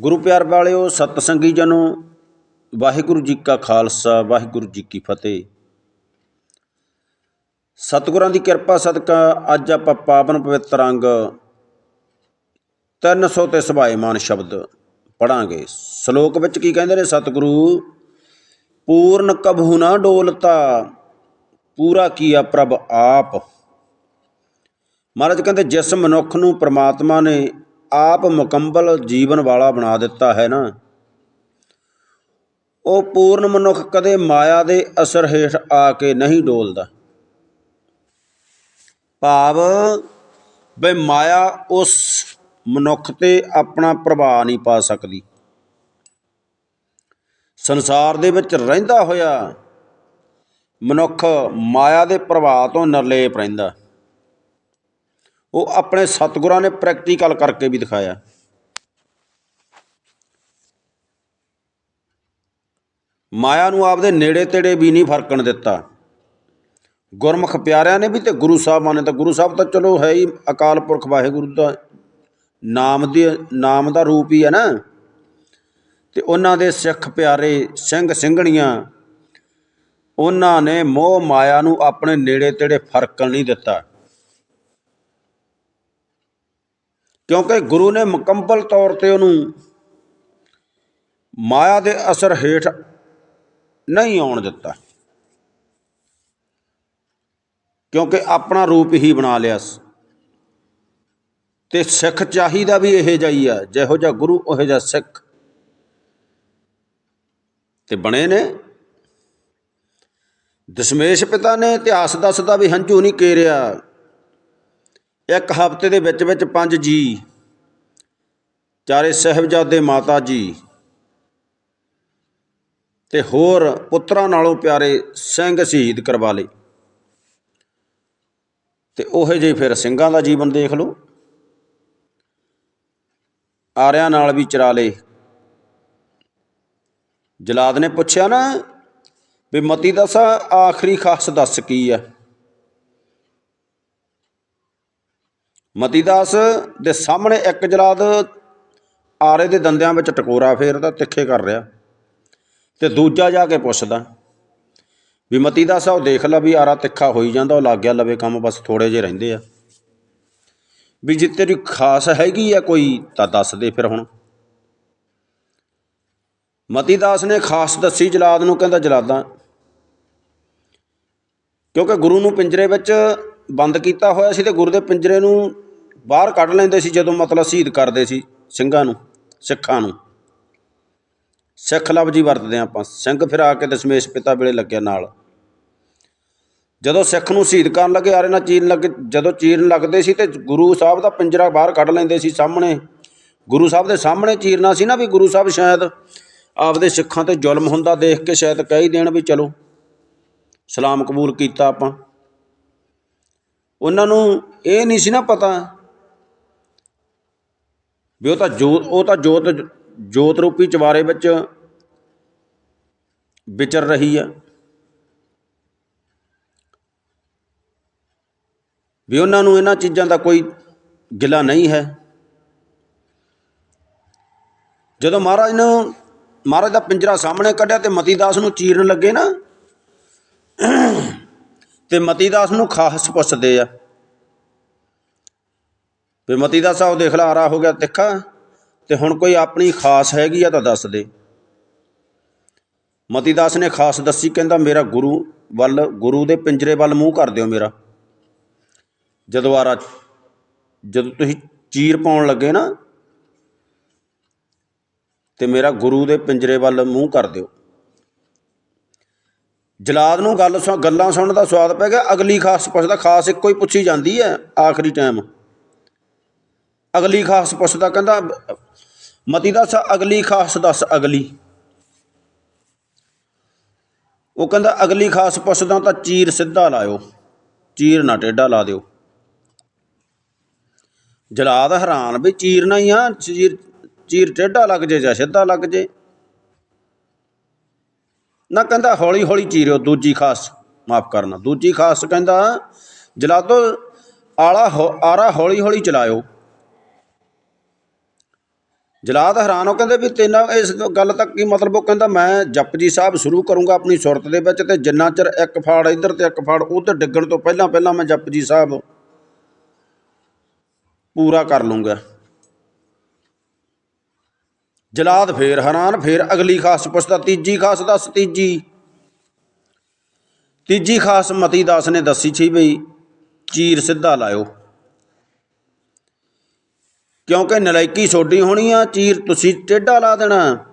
ਗੁਰੂ ਪਿਆਰ ਵਾਲਿਓ, ਸਤ ਸੰਗੀ ਜਨੋ, ਵਾਹਿਗੁਰੂ ਜੀ ਕਾ ਖਾਲਸਾ, ਵਾਹਿਗੁਰੂ ਜੀ ਕੀ ਫਤਿਹ। ਸਤਿਗੁਰਾਂ ਦੀ ਕਿਰਪਾ ਸਦਕਾ ਅੱਜ ਆਪਾਂ ਪਾਵਨ ਪਵਿੱਤਰ ਅੰਗ 300 ਤੇ ਸੁਭਾਏਮਾਨ ਸ਼ਬਦ ਪੜਾਂਗੇ ਸ਼ਲੋਕ ਵਿੱਚ ਕੀ ਕਹਿੰਦੇ ਨੇ? ਸਤਿਗੁਰੂ, ਪੂਰਨ ਕਬਹੂ ਨਾ ਡੋਲਤਾ, ਪੂਰਾ ਕੀਆ ਪ੍ਰਭ ਆਪ। ਮਹਾਰਾਜ ਕਹਿੰਦੇ, ਜਿਸ ਮਨੁੱਖ ਨੂੰ ਪ੍ਰਮਾਤਮਾ ਨੇ ਆਪ ਮੁਕੰਮਲ ਜੀਵਨ ਵਾਲਾ ਬਣਾ ਦਿੱਤਾ ਹੈ ਨਾ। ਉਹ ਪੂਰਨ ਮਨੁੱਖ ਕਦੇ ਮਾਇਆ ਦੇ ਅਸਰ ਹੇਠ ਆ ਕੇ ਨਹੀਂ ਡੋਲਦਾ। ਭਾਵ ਬਈ ਮਾਇਆ ਉਸ ਮਨੁੱਖ ਤੇ ਆਪਣਾ ਪ੍ਰਭਾਵ ਨਹੀਂ ਪਾ ਸਕਦੀ। ਸੰਸਾਰ ਦੇ ਵਿੱਚ ਰਹਿੰਦਾ ਹੋਇਆ ਮਨੁੱਖ ਮਾਇਆ ਦੇ ਪ੍ਰਭਾਵ ਤੋਂ ਨਿਰਲੇਪ ਰਹਿੰਦਾ। ਉਹ ਆਪਣੇ ਸਤਿਗੁਰਾਂ ਨੇ ਪ੍ਰੈਕਟੀਕਲ ਕਰਕੇ ਵੀ ਦਿਖਾਇਆ। ਮਾਇਆ ਨੂੰ ਆਪਦੇ ਨੇੜੇ ਤੇੜੇ ਵੀ ਨਹੀਂ ਫਰਕਣ ਦਿੱਤਾ। ਗੁਰਮੁਖ ਪਿਆਰਿਆਂ ਨੇ ਵੀ ਤੇ ਗੁਰੂ ਸਾਹਿਬਾਂ ਨੇ ਤਾਂ ਗੁਰੂ ਸਾਹਿਬ ਤਾਂ ਚਲੋ ਹੈ ਹੀ ਅਕਾਲ ਪੁਰਖ ਵਾਹਿਗੁਰੂ ਦਾ ਨਾਮ ਦੇ, ਨਾਮ ਦਾ ਰੂਪ ਹੀ ਹੈ ਨਾ। ਤੇ ਉਹਨਾਂ ਦੇ ਸਿੱਖ ਪਿਆਰੇ ਸਿੰਘ ਸਿੰਘਣੀਆਂ, ਉਹਨਾਂ ਨੇ ਮੋਹ ਮਾਇਆ ਨੂੰ ਆਪਣੇ ਨੇੜੇ ਤੇੜੇ ਫਰਕਣ ਨਹੀਂ ਦਿੱਤਾ। ਕਿਉਂਕਿ ਗੁਰੂ ਨੇ ਮੁਕੰਮਲ ਤੌਰ ਤੇ ਉਹਨੂੰ ਮਾਇਆ ਦੇ ਅਸਰ ਹੇਠ ਨਹੀਂ ਆਉਣ ਦਿੱਤਾ। ਕਿਉਂਕਿ ਆਪਣਾ ਰੂਪ ਹੀ ਬਣਾ ਲਿਆ ਸੀ। ਤੇ ਸਿੱਖ ਚਾਹੀਦਾ ਵੀ ਇਹ ਜਾਈ ਆ, ਜਿਹੋ ਜਿਹਾ ਗੁਰੂ, ਉਹ ਜਿਹਾ ਸਿੱਖ। ਤੇ ਬਣੇ ਨੇ। ਦਸ਼ਮੇਸ਼ ਪਿਤਾ ਨੇ ਇਤਿਹਾਸ ਦੱਸਦਾ ਵੀ ਹੰਝੂ ਨਹੀਂ ਕੇਰਿਆ। ਇੱਕ ਹਫ਼ਤੇ ਦੇ ਵਿੱਚ ਵਿੱਚ ਪੰਜ ਜੀ। ਚਾਰੇ ਸਹਿਬਜ਼ਾਦੇ ਮਾਤਾ ਜੀ ਤੇ ਹੋਰ ਪੁੱਤਰਾਂ ਨਾਲੋਂ ਪਿਆਰੇ ਸਿੰਘ ਸ਼ਹੀਦ ਕਰਵਾ ਲਏ। ਤੇ ਉਹੇ ਜਿਹੇ ਫਿਰ ਸਿੰਘਾਂ ਦਾ ਜੀਵਨ ਦੇਖ ਲਓ। ਆਰਿਆਂ ਨਾਲ ਵੀ ਚਰਾ ਲਏ। ਜਲਾਦ ਨੇ ਪੁੱਛਿਆ ਨਾ ਵੀ ਮਤੀ ਦਾ ਸਾ ਆਖਰੀ ਖਾਸ ਦੱਸ ਕੀ ਆ? ਮਤੀਦਾਸ ਦੇ ਸਾਹਮਣੇ ਇੱਕ ਜਲਾਦ ਆਰੇ ਦੇ ਦੰਦਿਆਂ ਵਿੱਚ ਟਕੋਰਾ ਫੇਰਦਾ, ਤਿੱਖੇ ਕਰ ਰਿਹਾ। ਤੇ ਦੂਜਾ ਜਾ ਕੇ ਪੁੱਛਦਾ ਵੀ ਮਤੀਦਾਸ ਉਹ ਦੇਖ ਲੈ ਵੀ ਆਰਾ ਤਿੱਖਾ ਹੋਈ ਜਾਂਦਾ, ਉਹ ਲੱਗ ਗਿਆ ਲਵੇ ਕੰਮ, ਬਸ ਥੋੜੇ ਜਿਹੇ ਰਹਿੰਦੇ ਆ। ਵੀ ਜੇ ਤੇਰੀ ਖਾਸ ਹੈਗੀ ਆ ਕੋਈ ਤਾਂ ਦੱਸ ਦੇ ਫਿਰ ਹੁਣ। ਮਤੀਦਾਸ ਨੇ ਖਾਸ ਦੱਸੀ ਜਲਾਦ ਨੂੰ, ਕਹਿੰਦਾ ਜਲਾਦਾਂ, ਕਿਉਂਕਿ ਗੁਰੂ ਨੂੰ ਪਿੰਜਰੇ ਵਿੱਚ ਬੰਦ ਕੀਤਾ ਹੋਇਆ ਸੀ ਤੇ ਗੁਰੂ ਦੇ ਪਿੰਜਰੇ ਨੂੰ ਬਾਹਰ ਕੱਢ ਲੈਂਦੇ ਸੀ ਜਦੋਂ ਮਤਲਬ ਸ਼ਹੀਦ ਕਰਦੇ ਸੀ ਸਿੰਘਾਂ ਨੂੰ, ਸਿੱਖਾਂ ਨੂੰ। ਸਿੱਖ ਲਫ਼ਜ਼ ਹੀ ਵਰਤਦੇ ਹਾਂ ਆਪਾਂ। ਸਿੰਘ ਫਿਰ ਆ ਕੇ ਦਸ਼ਮੇਸ਼ ਪਿਤਾ ਵੇਲੇ ਲੱਗਿਆ ਨਾਲ। ਜਦੋਂ ਸਿੱਖ ਨੂੰ ਸ਼ਹੀਦ ਕਰਨ ਲੱਗੇ ਆਰੇ ਨਾਲ ਚੀਰਨ ਲੱਗੇ, ਜਦੋਂ ਚੀਰਨ ਲੱਗਦੇ ਸੀ ਤੇ ਗੁਰੂ ਸਾਹਿਬ ਦਾ ਪਿੰਜਰਾ ਬਾਹਰ ਕੱਢ ਲੈਂਦੇ ਸੀ ਸਾਹਮਣੇ। ਗੁਰੂ ਸਾਹਿਬ ਦੇ ਸਾਹਮਣੇ ਚੀਰਨਾ ਸੀ ਨਾ ਵੀ ਗੁਰੂ ਸਾਹਿਬ ਸ਼ਾਇਦ ਆਪਦੇ ਸਿੱਖਾਂ ਤੇ ਜ਼ੁਲਮ ਹੁੰਦਾ ਦੇਖ ਕੇ ਸ਼ਾਇਦ ਕਹਿ ਹੀ ਦੇਣ ਵੀ ਚਲੋ, ਸਲਾਮ ਕਬੂਲ ਕੀਤਾ ਆਪਾਂ। ਉਹਨਾਂ ਨੂੰ ਇਹ ਨਹੀਂ ਸੀ ਨਾ ਪਤਾ ਵੀ ਉਹ ਤਾਂ ਜੋਤ, ਉਹ ਤਾਂ ਜੋਤ ਜੋਤ ਰੂਪੀ ਚਵਾਰੇ ਵਿੱਚ ਵਿਚਰ ਰਹੀ ਆ। ਵੀ ਉਹਨਾਂ ਨੂੰ ਇਹਨਾਂ ਚੀਜ਼ਾਂ ਦਾ ਕੋਈ ਗਿਲਾ ਨਹੀਂ ਹੈ। ਜਦੋਂ ਮਹਾਰਾਜ ਨੂੰ, ਮਹਾਰਾਜ ਦਾ ਪਿੰਜਰਾ ਸਾਹਮਣੇ ਕੱਢਿਆ ਤੇ ਮਤੀਦਾਸ ਨੂੰ ਚੀਰਨ ਲੱਗੇ ਨਾ, ਤੇ ਮਤੀਦਾਸ ਨੂੰ ਖਾਸ ਪੁੱਛਦੇ ਆ। ਵੀ ਮਤੀ ਮਤੀਦਾਸ ਸਾਹਿਬ ਦੇਖ ਲਾ, ਆਰਾ ਹੋ ਗਿਆ ਤਿੱਖਾ, ਤੇ ਹੁਣ ਕੋਈ ਆਪਣੀ ਖਾਸ ਹੈਗੀ ਆ ਤਾਂ ਦੱਸ ਦੇ। ਮਤੀ ਦਾਸ ਨੇ ਖਾਸ ਦੱਸੀ, ਕਹਿੰਦਾ ਮੇਰਾ ਗੁਰੂ ਵੱਲ, ਗੁਰੂ ਦੇ ਪਿੰਜਰੇ ਵੱਲ ਮੂੰਹ ਕਰ ਦਿਓ ਮੇਰਾ। ਜਦੋਂ ਆਰਾ, ਜਦੋਂ ਤੁਸੀਂ ਚੀਰ ਪਾਉਣ ਲੱਗੇ ਨਾ, ਤੇ ਮੇਰਾ ਗੁਰੂ ਦੇ ਪਿੰਜਰੇ ਵੱਲ ਮੂੰਹ ਕਰ ਦਿਓ। ਜਲਾਦ ਨੂੰ ਗੱਲ ਸੁਣ, ਗੱਲਾਂ ਸੁਣਨ ਦਾ ਸਵਾਦ ਪੈ ਗਿਆ, ਅਗਲੀ ਖਾਸ ਪੁੱਛਦਾ, ਖਾਸ ਇੱਕੋ ਹੀ ਪੁੱਛੀ ਜਾਂਦੀ ਹੈ, ਆਖਰੀ ਟਾਈਮ ਅਗਲੀ ਖਾਸ ਪੁੱਛਦਾ ਕਹਿੰਦਾ, ਮਤੀ ਦੱਸ, ਅਗਲੀ ਖਾਸ ਦੱਸ, ਅਗਲੀ। ਉਹ ਕਹਿੰਦਾ, ਅਗਲੀ ਖਾਸ ਪੁੱਛਦਾ ਤਾਂ ਚੀਰ ਸਿੱਧਾ ਲਾਇਓ, ਚੀਰ ਨਾ ਟੇਢਾ ਲਾ ਦਿਓ। ਜਲਾਦ ਹੈਰਾਨ ਵੀ ਚੀਰਨਾ ਹੀ ਆ, ਚੀਰ ਚੀਰ ਟੇਢਾ ਲੱਗ ਜੇ ਜਾਂ ਸਿੱਧਾ ਲੱਗ ਜੇ। ਨਾ ਕਹਿੰਦਾ ਹੌਲੀ ਹੌਲੀ ਚੀਰਿਓ, ਦੂਜੀ ਖਾਸ, ਮਾਫ ਕਰਨਾ, ਦੂਜੀ ਖਾਸ ਕਹਿੰਦਾ, ਜਲਾਦੋ, ਆਲਾ ਆਰਾ ਹੌਲੀ ਹੌਲੀ ਚਲਾਇਓ। ਜਲਾਦ ਹੈਰਾਨ ਹੋ, ਕਹਿੰਦੇ ਵੀ ਤੈਨਾਂ ਇਸ ਗੱਲ ਤੱਕ ਕੀ ਮਤਲਬ ਉਹ ਕਹਿੰਦਾ ਮੈਂ ਜਪਜੀ ਸਾਹਿਬ ਸ਼ੁਰੂ ਕਰੂੰਗਾ ਆਪਣੀ ਸੁਰਤ ਦੇ ਵਿੱਚ ਤੇ ਜਿੰਨਾ ਚਿਰ ਇੱਕ ਫਾੜ ਇੱਧਰ ਤੇ ਇੱਕ ਫਾੜ ਉੱਧਰ ਡਿੱਗਣ ਤੋਂ ਪਹਿਲਾਂ ਪਹਿਲਾਂ ਮੈਂ ਜਪਜੀ ਸਾਹਿਬ ਪੂਰਾ ਕਰ ਲੂੰਗਾ। ਜਲਾਦ ਫੇਰ ਹੈਰਾਨ, ਫੇਰ ਅਗਲੀ ਖਾਸ ਪੁੱਛਦਾ ਤੀਜੀ ਖਾਸ ਦੱਸ, ਤੀਜੀ। ਤੀਜੀ ਖਾਸ ਮਤੀ ਦਾਸ ਨੇ ਦੱਸੀ ਸੀ ਬਈ ਚੀਰ ਸਿੱਧਾ ਲਾਇਓ। ਕਿਉਂਕਿ ਨਲਾਇਕੀ ਸੋਡੀ ਹੋਣੀ ਆ ਚੀਰ ਤੁਸੀਂ ਟੇਢਾ ਲਾ ਦੇਣਾ।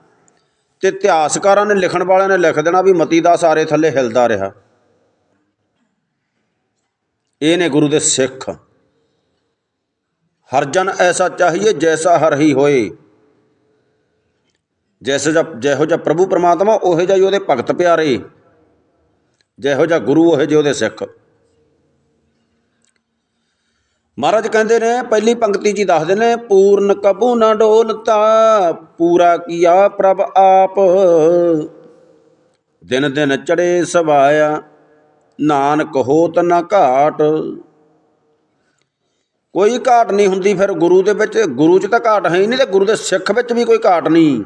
ਤੇ ਇਤਿਹਾਸਕਾਰਾਂ ਨੇ, ਲਿਖਣ ਵਾਲਿਆਂ ਨੇ ਲਿਖ ਦੇਣਾ ਵੀ ਮਤੀ ਦਾ ਸਾਰੇ ਥੱਲੇ ਹਿਲਦਾ ਰਿਹਾ। ਇਹ ਨੇ ਗੁਰੂ ਦੇ ਸਿੱਖ। ਹਰ ਜਨ ਐਸਾ ਚਾਹੀਏ ਜੈਸਾ ਹਰ ਹੀ ਹੋਏ। ਜੈਸੇ ਜਿਹਾ ਜਿਹੋ ਜਿਹਾ ਪ੍ਰਭੂ ਪਰਮਾਤਮਾ, ਉਹੇ ਜਿਹਾ ਹੀ ਉਹਦੇ ਭਗਤ ਪਿਆਰੇ। ਜਿਹੋ ਜਿਹਾ ਗੁਰੂ, ਉਹੇ ਜਿਹੇ ਉਹਦੇ ਸਿੱਖ। ਮਹਾਰਾਜ ਕਹਿੰਦੇ ਨੇ, ਪਹਿਲੀ ਪੰਕਤੀ ਜੀ ਦੱਸਦੇ ਨੇ, ਪੂਰਨ ਕਬੂ ਨਾ ਡੋਲਤਾ, ਪੂਰਾ ਕੀਆ ਪ੍ਰਭ ਆਪ। ਦਿਨ ਦਿਨ ਚੜੇ ਸਵਾਇਆ, ਨਾਨਕ ਹੋਤ ਨਾ ਘਾਟ। ਕੋਈ ਘਾਟ ਨਹੀਂ ਹੁੰਦੀ ਫਿਰ ਗੁਰੂ ਦੇ ਵਿੱਚ, ਗੁਰੂ 'ਚ ਤਾਂ ਘਾਟ ਹੈ ਹੀ ਨਹੀਂ ਤੇ ਗੁਰੂ ਦੇ ਸਿੱਖ ਵਿੱਚ ਵੀ ਕੋਈ ਘਾਟ ਨਹੀਂ।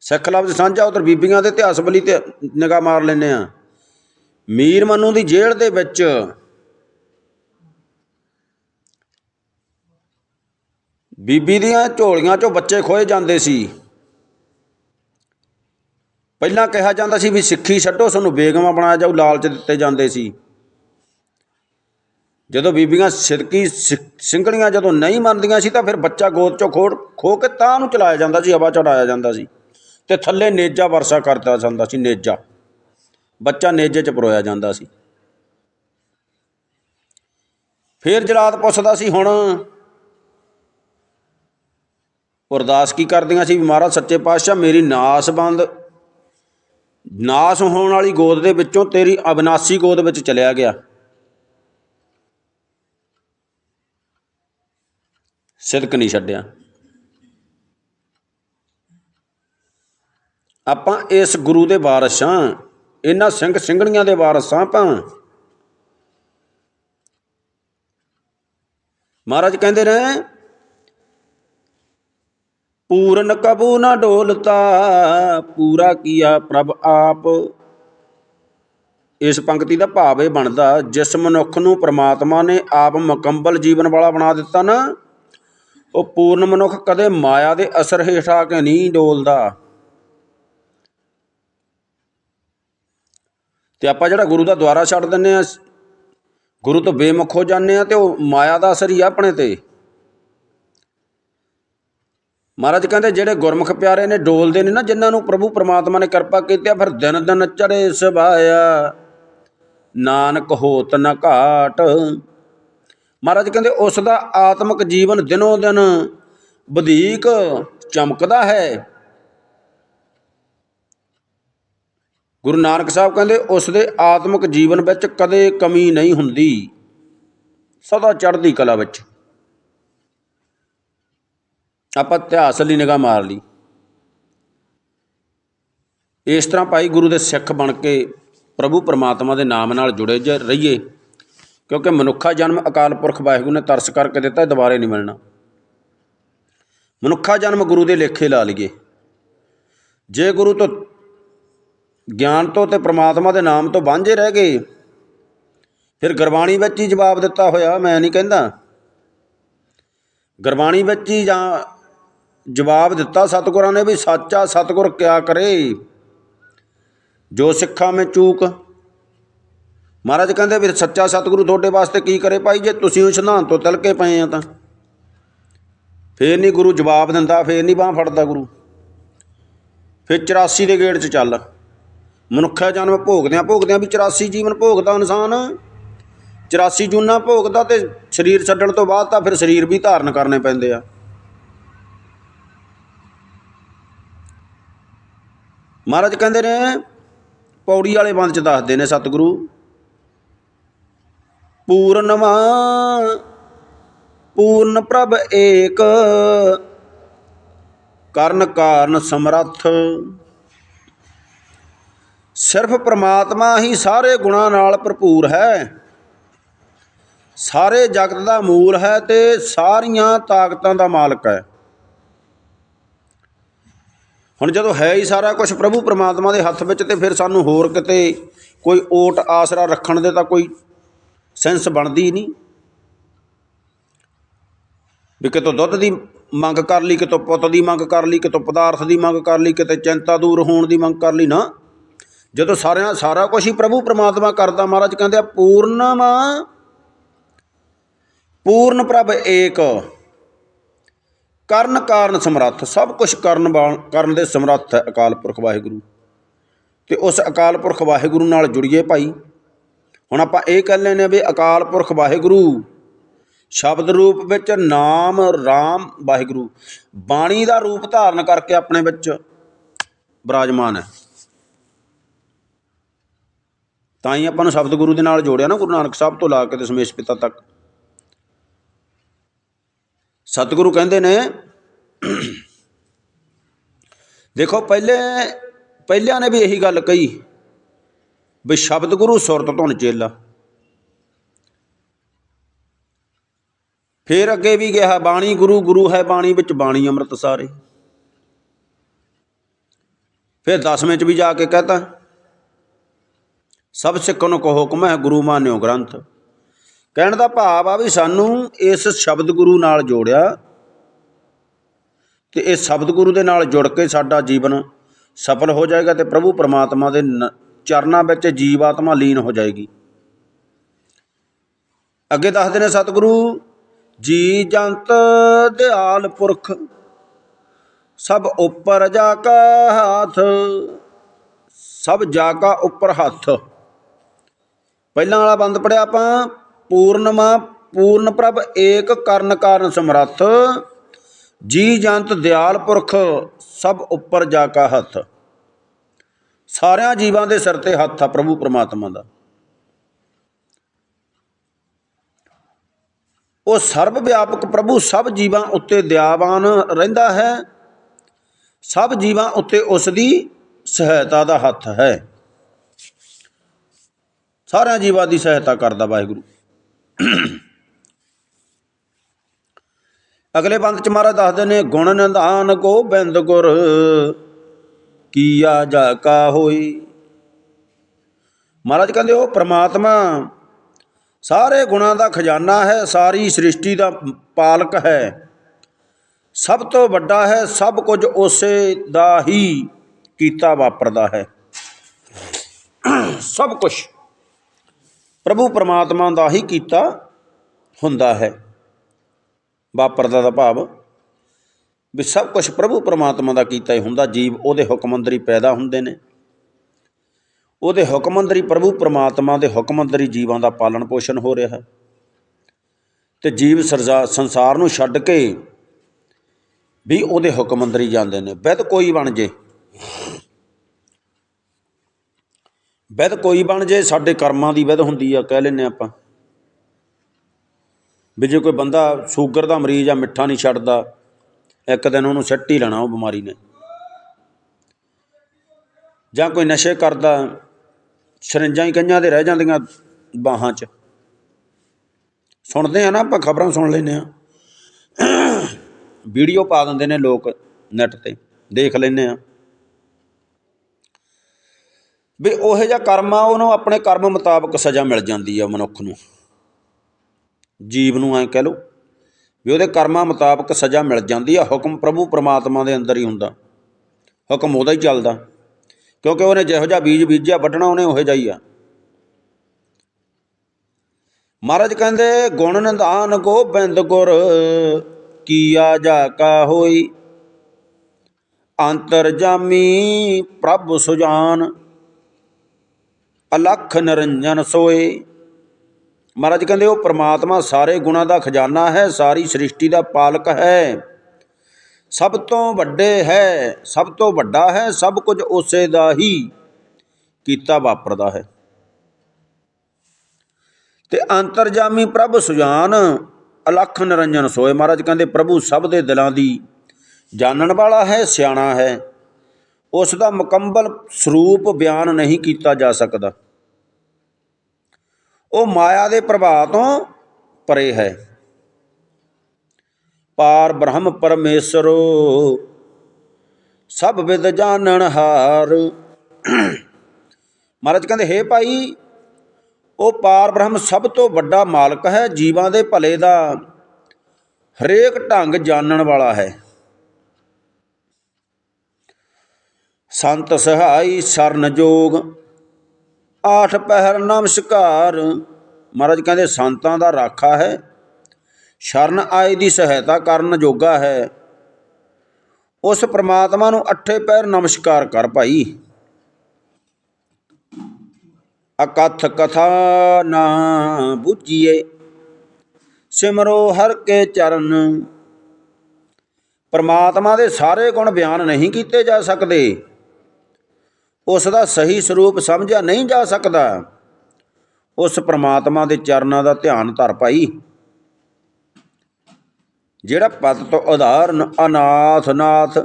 ਸਿੱਖ ਲਫ਼ਜ਼ ਸਾਂਝਾ, ਉਧਰ ਬੀਬੀਆਂ ਦੇ ਇਤਿਹਾਸ ਬਲੀ ਤੇ ਨਿਗਾਹ ਮਾਰ ਲੈਨੇ ਆ ਮੀਰ ਮਨੂ ਦੀ ਜੇਲ੍ਹ ਦੇ ਵਿੱਚ ਬੀਬੀ ਦੀਆਂ ਝੋਲੀਆਂ 'ਚੋਂ ਬੱਚੇ ਖੋਏ ਜਾਂਦੇ ਸੀ। ਪਹਿਲਾਂ ਕਿਹਾ ਜਾਂਦਾ ਸੀ ਵੀ ਸਿੱਖੀ ਛੱਡੋ, ਸਾਨੂੰ ਬੇਗਮਾਂ ਬਣਾਇਆ ਜਾਊ ਲਾਲਚ ਦਿੱਤੇ ਜਾਂਦੇ ਸੀ। ਜਦੋਂ ਬੀਬੀਆਂ ਸਿਰਕੀ ਸਿ- ਸਿੰਘਣੀਆਂ ਜਦੋਂ ਨਹੀਂ ਮੰਨਦੀਆਂ ਸੀ ਤਾਂ ਫਿਰ ਬੱਚਾ ਗੋਦ 'ਚੋਂ ਖੋੜ ਖੋ ਕੇ ਤਾਂ ਨੂੰ ਚਲਾਇਆ ਜਾਂਦਾ ਸੀ, ਹਵਾ ਚੜਾਇਆ ਜਾਂਦਾ ਸੀ। ਤੇ ਥੱਲੇ ਨੇਜਾ ਵਰਸਾ ਕਰਦਾ ਜਾਂਦਾ ਸੀ, ਨੇਜਾ। ਬੱਚਾ ਨੇਜੇ 'ਚ ਪਰੋਇਆ ਜਾਂਦਾ ਸੀ। ਫਿਰ ਜਲਾਦ ਪੁੱਛਦਾ ਸੀ, ਹੁਣ ਅਰਦਾਸ ਕੀ ਕਰਦੀਆਂ ਸੀ ਵੀ ਮਹਾਰਾਜ ਸੱਚੇ ਪਾਤਸ਼ਾਹ, ਮੇਰੀ ਨਾਸ ਬੰਦ। ਨਾਸ ਹੋਣ ਵਾਲੀ ਗੋਦ ਦੇ ਵਿੱਚੋਂ ਤੇਰੀ ਅਬਨਾਸੀ ਗੋਦ ਵਿੱਚ ਚਲਿਆ ਗਿਆ। ਸਿਦਕ ਨਹੀਂ ਛੱਡਿਆ। ਆਪਾਂ ਇਸ ਗੁਰੂ ਦੇ ਵਾਰਸ ਹਾਂ, ਇਹਨਾਂ ਸਿੰਘ ਸਿੰਘਣੀਆਂ ਦੇ ਵਾਰਸ ਹਾਂ ਆਪਾਂ। ਮਹਾਰਾਜ ਕਹਿੰਦੇ ਰਹੇ ਪੂਰਨ ਕਬੂ ਨਾ ਡੋਲਤਾ, ਪੂਰਾ ਕੀਆ ਪ੍ਰਭ ਆਪ। ਇਸ ਪੰਕਤੀ ਦਾ ਭਾਵ ਇਹ ਬਣਦਾ, ਜਿਸ ਮਨੁੱਖ ਨੂੰ ਪ੍ਰਮਾਤਮਾ ਨੇ ਆਪ ਮੁਕੰਮਲ ਜੀਵਨ ਵਾਲਾ ਬਣਾ ਦਿੱਤਾ ਨਾ, ਉਹ ਪੂਰਨ ਮਨੁੱਖ ਕਦੇ ਮਾਇਆ ਦੇ ਅਸਰ ਹੇਠ ਆ ਕੇ ਨਹੀਂ ਡੋਲਦਾ। ਤੇ ਆਪਾਂ ਜਿਹੜਾ ਗੁਰੂ ਦਾ ਦੁਆਰਾ ਛੱਡ ਦਿੰਨੇ ਆ ਗੁਰੂ ਤੋਂ ਬੇਮੁਖ ਹੋ ਜਾਂਦੇ ਆ ਤੇ ਉਹ ਮਾਇਆ ਦਾ ਅਸਰ ਹੀ ਆ ਆਪਣੇ ਤੇ। ਮਹਾਰਾਜ ਕਹਿੰਦੇ ਜਿਹੜੇ ਗੁਰਮੁਖ ਪਿਆਰੇ ਨੇ ਡੋਲਦੇ ਨੇ ਨਾ, ਜਿਨ੍ਹਾਂ ਨੂੰ ਪ੍ਰਭੂ ਪਰਮਾਤਮਾ ਨੇ ਕਿਰਪਾ ਕੀਤੀ ਆ, ਫਿਰ ਦਿਨ ਦਿਨ ਚੜੇ ਸਭਾਇਆ। ਨਾਨਕ ਹੋਤ ਨ ਘਾਟ। ਮਹਾਰਾਜ ਕਹਿੰਦੇ, ਉਸ ਦਾ ਆਤਮਿਕ ਜੀਵਨ ਦਿਨੋਂ ਦਿਨ ਵਧੇਕ ਚਮਕਦਾ ਹੈ। ਗੁਰੂ ਨਾਨਕ ਸਾਹਿਬ ਕਹਿੰਦੇ, ਉਸ ਦੇ ਆਤਮਿਕ ਜੀਵਨ ਵਿੱਚ ਕਦੇ ਕਮੀ ਨਹੀਂ ਹੁੰਦੀ। ਸਦਾ ਚੜ੍ਹਦੀ ਕਲਾ ਵਿੱਚ। ਆਪਾਂ ਇਤਿਹਾਸ ਲਈ ਨਿਗਾਹ ਮਾਰ ਲਈ। ਇਸ ਤਰ੍ਹਾਂ ਭਾਈ ਗੁਰੂ ਦੇ ਸਿੱਖ ਬਣ ਕੇ ਪ੍ਰਭੂ ਪਰਮਾਤਮਾ ਦੇ ਨਾਮ ਨਾਲ ਜੁੜੇ ਜ ਰਹੀਏ, ਕਿਉਂਕਿ ਮਨੁੱਖਾ ਜਨਮ ਅਕਾਲ ਪੁਰਖ ਵਾਹਿਗੁਰੂ ਨੇ ਤਰਸ ਕਰਕੇ ਦਿੱਤਾ, ਦੁਬਾਰੇ ਨਹੀਂ ਮਿਲਣਾ। ਮਨੁੱਖਾ ਜਨਮ ਗੁਰੂ ਦੇ ਲੇਖੇ ਲਾ ਲਈਏ। ਜੇ ਗੁਰੂ ਤੋਂ ਗਿਆਨ ਤੋਂ ਤੇ ਪ੍ਰਮਾਤਮਾ ਦੇ ਨਾਮ ਤੋਂ ਵਾਂਝੇ ਰਹਿ ਗਏ, ਫਿਰ ਗੁਰਬਾਣੀ ਵਿੱਚ ਹੀ ਜਵਾਬ ਦਿੱਤਾ ਹੋਇਆ, ਮੈਂ ਨਹੀਂ ਕਹਿੰਦਾ। ਗੁਰਬਾਣੀ ਵਿੱਚ ਹੀ ਜਾਂ ਜਵਾਬ ਦਿੱਤਾ ਸਤਿਗੁਰਾਂ ਨੇ ਵੀ ਸੱਚਾ ਸਤਿਗੁਰ ਕਿਆ ਕਰੇ? ਜੋ ਸਿੱਖਾਂ ਮੈਂ ਚੂਕ। ਮਹਾਰਾਜ ਕਹਿੰਦੇ ਵੀ ਸੱਚਾ ਸਤਿਗੁਰੂ ਤੁਹਾਡੇ ਵਾਸਤੇ ਕੀ ਕਰੇ ਭਾਈ? ਜੇ ਤੁਸੀਂ ਉਸ ਸਿਧਾਂਤ ਤੋਂ ਤਿਲਕੇ ਪਏ ਆ ਤਾਂ। ਫੇਰ ਨਹੀਂ ਗੁਰੂ ਜਵਾਬ ਦਿੰਦਾ, ਫੇਰ ਨਹੀਂ ਬਾਹ ਫੜਦਾ ਗੁਰੂ। ਫਿਰ 84 ਦੇ ਗੇੜ 'ਚ ਚੱਲ। ਮਨੁੱਖਾ ਜਨਮ ਭੋਗਦਿਆਂ ਭੋਗਦਿਆਂ ਵੀ 84 ਜੀਵਨ ਭੋਗਦਾ ਇਨਸਾਨ। 84 ਜੂਨਾ ਭੋਗਦਾ ਤੇ ਸਰੀਰ ਛੱਡਣ ਤੋਂ ਬਾਅਦ ਤਾਂ ਫਿਰ ਸਰੀਰ ਵੀ ਧਾਰਨ ਕਰਨੇ ਪੈਂਦੇ ਆ। ਮਹਾਰਾਜ ਕਹਿੰਦੇ ਨੇ, ਪੌੜੀ ਵਾਲੇ ਬੰਦ ਚ ਦੱਸਦੇ ਨੇ ਸਤਿਗੁਰੂ। ਪੂਰਨਮਾ ਪੂਰਨ ਪ੍ਰਭ ਏਕ, ਕਰਨ ਕਾਰਨ ਸਮਰੱਥ। ਸਿਰਫ ਪ੍ਰਮਾਤਮਾ ਹੀ ਸਾਰੇ ਗੁਣਾਂ ਨਾਲ ਭਰਪੂਰ ਹੈ। ਸਾਰੇ ਜਗਤ ਦਾ ਮੂਲ ਹੈ ਤੇ ਸਾਰੀਆਂ ਤਾਕਤਾਂ ਦਾ ਮਾਲਕ ਹੈ। ਹੁਣ ਜਦੋਂ ਹੈ ਹੀ ਸਾਰਾ ਕੁਝ ਪ੍ਰਭੂ ਪਰਮਾਤਮਾ ਦੇ ਹੱਥ ਵਿੱਚ ਤੇ ਫਿਰ ਸਾਨੂੰ ਹੋਰ ਕਿਤੇ ਕੋਈ ਓਟ ਆਸਰਾ ਰੱਖਣ ਦੇ ਤਾਂ ਕੋਈ ਸੈਂਸ ਬਣਦੀ ਨਹੀਂ। ਵੀ ਕਿਤੋਂ ਦੁੱਧ ਦੀ ਮੰਗ ਕਰ ਲਈ, ਕਿਤੋਂ ਪੁੱਤ ਦੀ ਮੰਗ ਕਰ ਲਈ, ਕਿਤੋਂ ਪਦਾਰਥ ਦੀ ਮੰਗ ਕਰ ਲਈ, ਕਿਤੇ ਚਿੰਤਾ ਦੂਰ ਹੋਣ ਦੀ ਮੰਗ ਕਰ ਲਈ ਨਾ। ਜਦੋਂ ਸਾਰਿਆਂ ਸਾਰਾ ਕੁਝ ਹੀ ਪ੍ਰਭੂ ਪ੍ਰਮਾਤਮਾ ਕਰਦਾ ਮਹਾਰਾਜ ਕਹਿੰਦੇ ਆ ਪੂਰਨਮ ਪੂਰਨ ਪ੍ਰਭ ਏਕ। ਕਰਨ ਕਾਰਨ ਸਮਰੱਥ, ਸਭ ਕੁਝ ਕਰਨ ਵਾਲ, ਕਰਨ ਦੇ ਸਮਰੱਥ ਹੈ ਅਕਾਲ ਪੁਰਖ ਵਾਹਿਗੁਰੂ। ਤੇ ਉਸ ਅਕਾਲ ਪੁਰਖ ਵਾਹਿਗੁਰੂ ਨਾਲ ਜੁੜੀਏ ਭਾਈ। ਹੁਣ ਆਪਾਂ ਇਹ ਕਹਿ ਲੈਨੇ ਆ ਵੀ ਅਕਾਲ ਪੁਰਖ ਵਾਹਿਗੁਰੂ ਸ਼ਬਦ ਰੂਪ ਵਿੱਚ ਨਾਮ ਰਾਮ ਵਾਹਿਗੁਰੂ, ਬਾਣੀ ਦਾ ਰੂਪ ਧਾਰਨ ਕਰਕੇ ਆਪਣੇ ਵਿੱਚ ਬਿਰਾਜਮਾਨ ਹੈ। ਤਾਂ ਹੀ ਆਪਾਂ ਨੂੰ ਸ਼ਬਦ ਗੁਰੂ ਦੇ ਨਾਲ ਜੋੜਿਆ ਨਾ ਗੁਰੂ ਨਾਨਕ ਸਾਹਿਬ ਤੋਂ ਲਾ ਕੇ ਦਸ਼ਮੇਸ਼ ਪਿਤਾ ਤੱਕ। ਸਤਿਗੁਰੂ ਕਹਿੰਦੇ ਨੇ, ਦੇਖੋ ਪਹਿਲੇ, ਪਹਿਲਿਆਂ ਨੇ ਵੀ ਇਹੀ ਗੱਲ ਕਹੀ ਵੀ ਸ਼ਬਦ ਗੁਰੂ ਸੁਰਤ ਧੁਨ ਚੇਲਾ। ਫਿਰ ਅੱਗੇ ਵੀ ਕਿਹਾ, ਬਾਣੀ ਗੁਰੂ ਗੁਰੂ ਹੈ ਬਾਣੀ ਵਿੱਚ ਬਾਣੀ ਅੰਮ੍ਰਿਤ ਸਾਰੇ। ਫਿਰ ਦਸਵੇਂ ਚ ਵੀ ਜਾ ਕੇ ਕਹਤਾ, ਸਭ ਸਿੱਖਾਂ ਨੂੰ ਕਹੋ ਹੁਕਮ ਹੈ ਗੁਰੂ ਮਾਨਿਓ ਗ੍ਰੰਥ। ਕਹਿਣ ਦਾ ਭਾਵ ਆ ਵੀ ਸਾਨੂੰ ਇਸ ਸ਼ਬਦ ਗੁਰੂ ਨਾਲ ਜੋੜਿਆ ਤੇ ਇਹ ਸ਼ਬਦ ਗੁਰੂ ਦੇ ਨਾਲ ਜੁੜ ਕੇ ਸਾਡਾ ਜੀਵਨ ਸਫਲ ਹੋ ਜਾਏਗਾ ਤੇ ਪ੍ਰਭੂ ਪਰਮਾਤਮਾ ਦੇ ਨ- ਚਰਨਾਂ ਵਿੱਚ ਜੀਵ ਆਤਮਾ ਲੀਨ ਹੋ ਜਾਏਗੀ। ਅੱਗੇ ਦੱਸਦੇ ਨੇ ਸਤਿਗੁਰੂ, ਜੀ ਜੰਤ ਦਿਆਲ ਪੁਰਖ, ਸਭ ਉੱਪਰ ਜਾ ਕਾ ਹੱਥ, ਸਭ ਜਾ ਕਾ ਉੱਪਰ ਹੱਥ। ਪਹਿਲਾਂ ਵਾਲਾ ਬੰਦ ਪੜਿਆ ਆਪਾਂ ਪੂਰਨਮਾ, ਪੂਰਨ ਪ੍ਰਭ, ਏਕ ਕਰਨ ਕਾਰਨ ਸਮਰੱਥ, ਜੀ ਜੰਤ ਦਿਆਲ ਪੁਰਖ, ਸਭ ਉੱਪਰ ਜਾ ਕਾ ਹੱਥ। ਸਾਰਿਆਂ ਜੀਵਾਂ ਦੇ ਸਿਰ ਤੇ ਹੱਥ ਆ ਪ੍ਰਭੂ ਪ੍ਰਮਾਤਮਾ ਦਾ। ਉਹ ਸਰਬ ਵਿਆਪਕ ਪ੍ਰਭੂ ਸਭ ਜੀਵਾਂ ਉੱਤੇ ਦਿਆਵਾਨ ਰਹਿੰਦਾ ਹੈ। ਸਭ ਜੀਵਾਂ ਉੱਤੇ ਉਸ ਦੀ ਸਹਾਇਤਾ ਦਾ ਹੱਥ ਹੈ। ਸਾਰਿਆਂ ਜੀਵਾਂ ਦੀ ਸਹਾਇਤਾ ਕਰਦਾ ਵਾਹਿਗੁਰੂ। ਅਗਲੇ ਬੰਦ ਚ ਮਹਾਰਾਜ ਦੱਸਦੇ ਨੇ, ਗੁਣ ਨਿਧਾਨ ਗੋਬਿੰਦ ਗੁਰ, ਕੀਆ ਜਾ ਕਾ ਹੋਈ। ਮਹਾਰਾਜ ਕਹਿੰਦੇ, ਉਹ ਪ੍ਰਮਾਤਮਾ ਸਾਰੇ ਗੁਣਾਂ ਦਾ ਖਜ਼ਾਨਾ ਹੈ, ਸਾਰੀ ਸ੍ਰਿਸ਼ਟੀ ਦਾ ਪਾਲਕ ਹੈ। ਸਭ ਤੋਂ ਵੱਡਾ ਹੈ, ਸਭ ਕੁਝ ਉਸੇ ਦਾ ਹੀ ਕੀਤਾ ਵਾਪਰਦਾ ਹੈ। ਸਭ ਕੁਝ ਪ੍ਰਭੂ ਪਰਮਾਤਮਾ ਦਾ ਹੀ ਕੀਤਾ ਹੁੰਦਾ ਹੈ। ਵਾਪਰਦਾ ਦਾ ਭਾਵ ਵੀ ਸਭ ਕੁਝ ਪ੍ਰਭੂ ਪਰਮਾਤਮਾ ਦਾ ਕੀਤਾ ਹੀ ਹੁੰਦਾ। ਜੀਵ ਉਹਦੇ ਹੁਕਮ ਅੰਦਰ ਹੀ ਪੈਦਾ ਹੁੰਦੇ ਨੇ। ਉਹਦੇ ਹੁਕਮ ਅੰਦਰ ਹੀ ਪ੍ਰਭੂ ਪਰਮਾਤਮਾ ਦੇ ਹੁਕਮ ਅੰਦਰ ਹੀ ਜੀਵਾਂ ਦਾ ਪਾਲਣ ਪੋਸ਼ਣ ਹੋ ਰਿਹਾ ਹੈ। ਤੇ ਜੀਵ ਸਰਜਾ ਸੰਸਾਰ ਨੂੰ ਛੱਡ ਕੇ ਵੀ ਉਹਦੇ ਹੁਕਮ ਅੰਦਰ ਹੀ ਜਾਂਦੇ ਨੇ। ਵਿਦ ਕੋਈ ਬਣ ਜੇ। ਵਿਦ ਕੋਈ ਬਣ ਜੇ, ਸਾਡੇ ਕਰਮਾਂ ਦੀ ਵਿਦ ਹੁੰਦੀ ਆ, ਕਹਿ ਲੈਨੇ ਆਪਾਂ। ਵੀ ਜੇ ਕੋਈ ਬੰਦਾ ਸ਼ੂਗਰ ਦਾ ਮਰੀਜ਼ ਆ, ਮਿੱਠਾ ਨਹੀਂ ਛੱਡਦਾ, ਇੱਕ ਦਿਨ ਉਹਨੂੰ ਸੱਟ ਹੀ ਲੈਣਾ, ਉਹ ਬਿਮਾਰੀ ਨੇ। ਜਾਂ ਕੋਈ ਨਸ਼ੇ ਕਰਦਾ, ਸਰਿੰਜਾਂ ਹੀ ਕਈਆਂ ਦੇ ਰਹਿ ਜਾਂਦੀਆਂ ਬਾਹਾਂ 'ਚ। ਸੁਣਦੇ ਆ ਨਾ ਆਪਾਂ, ਖਬਰਾਂ ਸੁਣ ਲੈਨੇ ਆ। ਵੀਡੀਓ ਪਾ ਦਿੰਦੇ ਨੇ ਲੋਕ ਨੈਟ ਤੇ, ਦੇਖ ਲੈਨੇ ਆ। ਵੀ ਉਹੋ ਜਿਹਾ ਕਰਮ ਆ, ਉਹਨੂੰ ਆਪਣੇ ਕਰਮ ਮੁਤਾਬਕ ਸਜ਼ਾ ਮਿਲ ਜਾਂਦੀ ਆ ਮਨੁੱਖ ਨੂੰ। ਜੀਵ ਨੂੰ ਐ ਕਹਿ ਲਓ ਵੀ ਉਹਦੇ ਕਰਮਾਂ ਮੁਤਾਬਕ ਸਜ਼ਾ ਮਿਲ ਜਾਂਦੀ ਆ, ਹੁਕਮ ਪ੍ਰਭੂ ਪ੍ਰਮਾਤਮਾ ਦੇ ਅੰਦਰ ਹੀ ਹੁੰਦਾ। ਹੁਕਮ ਉਹਦਾ ਹੀ ਚੱਲਦਾ, ਕਿਉਂਕਿ ਉਹਨੇ ਜਿਹੋ ਜਿਹਾ ਬੀਜ ਬੀਜਿਆ, ਵੱਢਣਾ ਉਹਨੇ ਉਹੋ ਜਿਹਾ ਹੀ ਆ। ਮਹਾਰਾਜ ਕਹਿੰਦੇ, ਗੁਣ ਨਿਧਾਨ ਗੋਬਿੰਦ ਗੁਰ, ਕੀਆ ਜਾ ਕਾ ਹੋਈ ਅੰਤਰਜਾਮੀ ਪ੍ਰਭ ਸੁਜਾਨ। ਅਲਖ ਨਿਰੰਜਨ ਸੋਏ। ਮਹਾਰਾਜ ਕਹਿੰਦੇ, ਉਹ ਪ੍ਰਮਾਤਮਾ ਸਾਰੇ ਗੁਣਾਂ ਦਾ ਖਜ਼ਾਨਾ ਹੈ, ਸਾਰੀ ਸ੍ਰਿਸ਼ਟੀ ਦਾ ਪਾਲਕ ਹੈ। ਸਭ ਤੋਂ ਵੱਡੇ ਹੈ, ਸਭ ਤੋਂ ਵੱਡਾ ਹੈ, ਸਭ ਕੁਝ ਉਸੇ ਦਾ ਹੀ ਕੀਤਾ ਵਾਪਰਦਾ ਹੈ। ਤੇ ਅੰਤਰਜਾਮੀ ਪ੍ਰਭ ਸੁਜਾਨ, ਅਲਖ ਨਿਰੰਜਨ ਸੋਏ। ਮਹਾਰਾਜ ਕਹਿੰਦੇ, ਪ੍ਰਭੂ ਸਭ ਦੇ ਦਿਲਾਂ ਦੀ ਜਾਣਨ ਵਾਲਾ ਹੈ, ਸਿਆਣਾ ਹੈ। ਉਸ ਦਾ ਮੁਕੰਮਲ ਸਰੂਪ ਬਿਆਨ ਨਹੀਂ ਕੀਤਾ ਜਾ ਸਕਦਾ। ਉਹ ਮਾਇਆ ਦੇ ਪ੍ਰਭਾਵ ਤੋਂ ਪਰੇ ਹੈ। ਪਾਰ ਬ੍ਰਹਮ ਪਰਮੇਸ਼ਰੋ, ਸਭ ਵਿਦ ਜਾਣਨ ਹਾਰ। ਮਹਾਰਾਜ ਕਹਿੰਦੇ, ਹੇ ਭਾਈ, ਉਹ ਪਾਰ ਬ੍ਰਹਮ ਸਭ ਤੋਂ ਵੱਡਾ ਮਾਲਕ ਹੈ, ਜੀਵਾਂ ਦੇ ਭਲੇ ਦਾ ਹਰੇਕ ਢੰਗ ਜਾਣਨ ਵਾਲਾ ਹੈ। ਸੰਤ ਸਹਾਈ ਸਰਨ ਜੋਗ। ਆਠ ਪਹਿਰ ਨਮਸਕਾਰ। ਮਹਾਰਾਜ ਕਹਿੰਦੇ, ਸੰਤਾਂ ਦਾ ਰਾਖਾ ਹੈ। ਸ਼ਰਨ ਆਏ ਦੀ ਸਹਾਇਤਾ ਕਰਨ ਜੋਗਾ ਹੈ। ਉਸ ਪ੍ਰਮਾਤਮਾ ਨੂੰ ਅੱਠੇ ਪੈਰ ਨਮਸਕਾਰ ਕਰ ਭਾਈ। ਅਕਥ ਕਥਾ ਨਾ ਬੁਝੀਏ। ਸਿਮਰੋ ਹਰ ਕੇ ਚਰਨ। ਪਰਮਾਤਮਾ ਦੇ ਸਾਰੇ ਗੁਣ ਬਿਆਨ ਨਹੀਂ ਕੀਤੇ ਜਾ ਸਕਦੇ। ਉਸ ਦਾ ਸਹੀ ਸਰੂਪ ਸਮਝਿਆ ਨਹੀਂ ਜਾ ਸਕਦਾ। ਉਸ ਪ੍ਰਮਾਤਮਾ ਦੇ ਚਰਨਾਂ ਦਾ ਧਿਆਨ ਧਰ ਭਾਈ ਜਿਹੜਾ ਪਤ ਤੋਂ ਉਦਾਹਰਨ ਅਨਾਥ ਨਾਥ,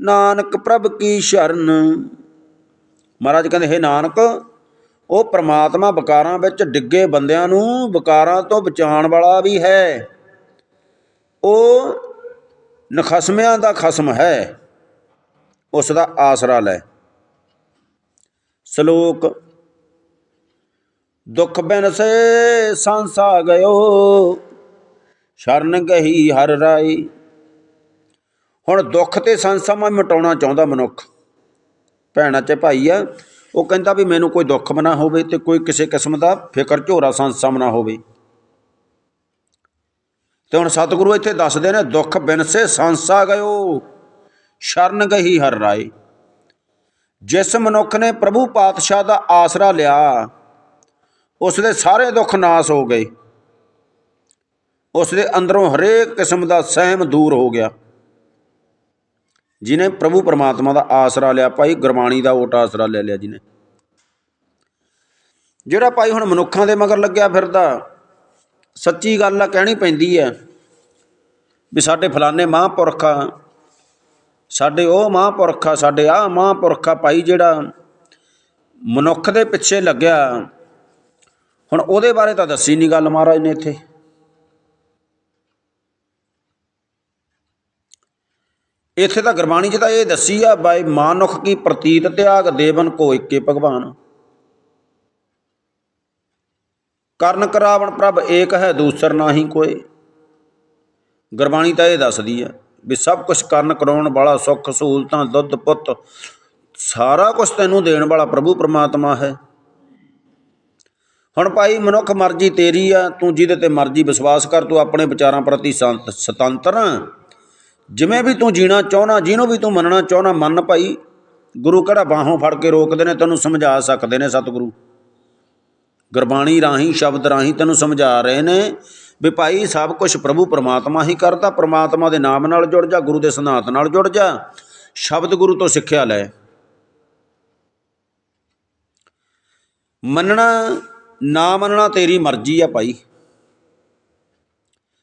ਨਾਨਕ ਪ੍ਰਭ ਕੀ ਸ਼ਰਨ। ਮਹਾਰਾਜ ਕਹਿੰਦੇ, ਹੈ ਨਾਨਕ, ਉਹ ਪ੍ਰਮਾਤਮਾ ਵਿਕਾਰਾਂ ਵਿੱਚ ਡਿੱਗੇ ਬੰਦਿਆਂ ਨੂੰ ਵਿਕਾਰਾਂ ਤੋਂ ਬਚਾਉਣ ਵਾਲਾ ਵੀ ਹੈ। ਉਹ ਨਖਸਮਿਆਂ ਦਾ ਖਸਮ ਹੈ। ਉਸ ਦਾ ਆਸਰਾ ਲੈ। ਸ਼ਲੋਕ। ਦੁਖ ਬਿਨ ਸੇ ਸੰਸਾ ਗਇਓ, ਸ਼ਰਨ ਗਹੀ ਹਰ ਰਾਈ। ਹੁਣ ਦੁੱਖ ਤੇ ਸੰਸਾ ਮੈਂ ਮਿਟਾਉਣਾ ਚਾਹੁੰਦਾ ਮਨੁੱਖ। ਭੈਣਾਂ ਚ ਭਾਈ ਆ, ਉਹ ਕਹਿੰਦਾ ਵੀ ਮੈਨੂੰ ਕੋਈ ਦੁੱਖ ਮਨਾ ਹੋਵੇ ਤੇ ਕੋਈ ਕਿਸੇ ਕਿਸਮ ਦਾ ਫਿਕਰ ਝੋਰਾ ਸੰਸਾ ਨਾ ਹੋਵੇ। ਤੇ ਹੁਣ ਸਤਿਗੁਰੂ ਇੱਥੇ ਦੱਸਦੇ ਨੇ ਦੁੱਖ ਬਿਨ ਸੇ ਸੰਸਾ ਗਇਓ, ਸ਼ਰਨ ਗਹੀ ਹਰ ਰਾਏ ਜਿਸ ਮਨੁੱਖ ਨੇ ਪ੍ਰਭੂ ਪਾਤਸ਼ਾਹ ਦਾ ਆਸਰਾ ਲਿਆ ਉਸ ਦੇ ਸਾਰੇ ਦੁੱਖ ਨਾਸ ਹੋ ਗਏ। ਉਸ ਦੇ ਅੰਦਰੋਂ ਹਰੇਕ ਕਿਸਮ ਦਾ ਸਹਿਮ ਦੂਰ ਹੋ ਗਿਆ। ਜਿਨੇ ਪ੍ਰਭੂ ਪਰਮਾਤਮਾ ਦਾ ਆਸਰਾ ਲਿਆ, ਭਾਈ ਗੁਰਬਾਣੀ ਦਾ ਓਟ ਆਸਰਾ ਲੈ ਲਿਆ ਜਿਨੇ। ਜਿਹੜਾ ਭਾਈ ਹੁਣ ਮਨੁੱਖਾਂ ਦੇ ਮਗਰ ਲੱਗਿਆ ਫਿਰਦਾ, ਸੱਚੀ ਗੱਲ ਆ, ਕਹਿਣੀ ਪੈਂਦੀ ਹੈ ਵੀ ਸਾਡੇ ਫਲਾਣੇ ਮਹਾਂਪੁਰਖ ਆ ਸਾਡੇ ਉਹ ਮਹਾਂਪੁਰਖ ਆ, ਸਾਡੇ ਆ ਮਹਾਂਪੁਰਖ ਆ ਭਾਈ ਜਿਹੜਾ ਮਨੁੱਖ ਦੇ ਪਿੱਛੇ ਲੱਗਿਆ। ਹੁਣ ਉਹਦੇ ਬਾਰੇ ਤਾਂ ਦੱਸੀ ਨਹੀਂ ਗੱਲ ਮਹਾਰਾਜ ਨੇ ਇੱਥੇ। ਇੱਥੇ ਤਾਂ ਗੁਰਬਾਣੀ 'ਚ ਤਾਂ ਇਹ ਦੱਸੀ ਆ, ਬਾਈ ਮਾਨੁਖ ਕੀ ਪ੍ਰਤੀਤ ਤਿਆਗ ਦੇਵਨ ਕੋ ਇੱਕੇ ਭਗਵਾਨ। ਕਰਨ ਕਰਾਵਣ ਪ੍ਰਭ ਏਕ ਹੈ ਦੂਸਰ ਨਾਹੀ ਕੋਈ ਗੁਰਬਾਣੀ ਤਾਂ ਇਹ ਦੱਸਦੀ ਆ। ਵੀ ਸਭ ਕੁਝ ਕਰਨ, ਕਰਾਉਣ ਵਾਲਾ ਸੁੱਖ, ਸਹੂਲਤਾਂ, ਦੁੱਧ, ਪੁੱਤ, ਸਾਰਾ ਕੁਝ ਤੈਨੂੰ ਦੇਣ ਵਾਲਾ ਪ੍ਰਭੂ ਪਰਮਾਤਮਾ ਹੈ। ਹੁਣ ਭਾਈ, ਮਨੁੱਖ ਮਰਜ਼ੀ ਤੇਰੀ ਆ, ਤੂੰ ਜਿਹਦੇ ਤੇ ਮਰਜ਼ੀ ਵਿਸ਼ਵਾਸ ਕਰ, ਤੂੰ ਆਪਣੇ ਵਿਚਾਰਾਂ ਪ੍ਰਤੀ ਸੰਤ- ਸੁਤੰਤਰ ਜਿਵੇਂ ਵੀ ਤੂੰ ਜੀਣਾ ਚਾਹਣਾ ਜਿਹਨੂੰ ਵੀ ਤੂੰ ਮੰਨਣਾ ਚਾਹਣਾ ਮੰਨ ਭਾਈ, ਗੁਰੂ ਕਿਹੜਾ ਬਾਹੋਂ ਫੜ ਕੇ ਰੋਕਦੇ ਨੇ, ਤੈਨੂੰ ਸਮਝਾ ਸਕਦੇ ਨੇ ਸਤਿਗੁਰੂ। ਗੁਰਬਾਣੀ ਰਾਹੀਂ, ਸ਼ਬਦ ਰਾਹੀਂ ਤੈਨੂੰ ਸਮਝਾ ਰਹੇ ਨੇ ਵੀ ਭਾਈ ਸਭ ਕੁਝ ਪ੍ਰਭੂ ਪਰਮਾਤਮਾ ਹੀ ਕਰਦਾ, ਪਰਮਾਤਮਾ ਦੇ ਨਾਮ ਨਾਲ ਜੁੜ ਜਾ, ਗੁਰੂ ਦੇ ਸਿਧਾਂਤ ਨਾਲ ਜੁੜ ਜਾ, ਸ਼ਬਦ ਗੁਰੂ ਤੋਂ ਸਿੱਖਿਆ ਲੈ। ਮੰਨਣਾ, ਨਾ ਮੰਨਣਾ ਤੇਰੀ ਮਰਜ਼ੀ ਆ ਭਾਈ।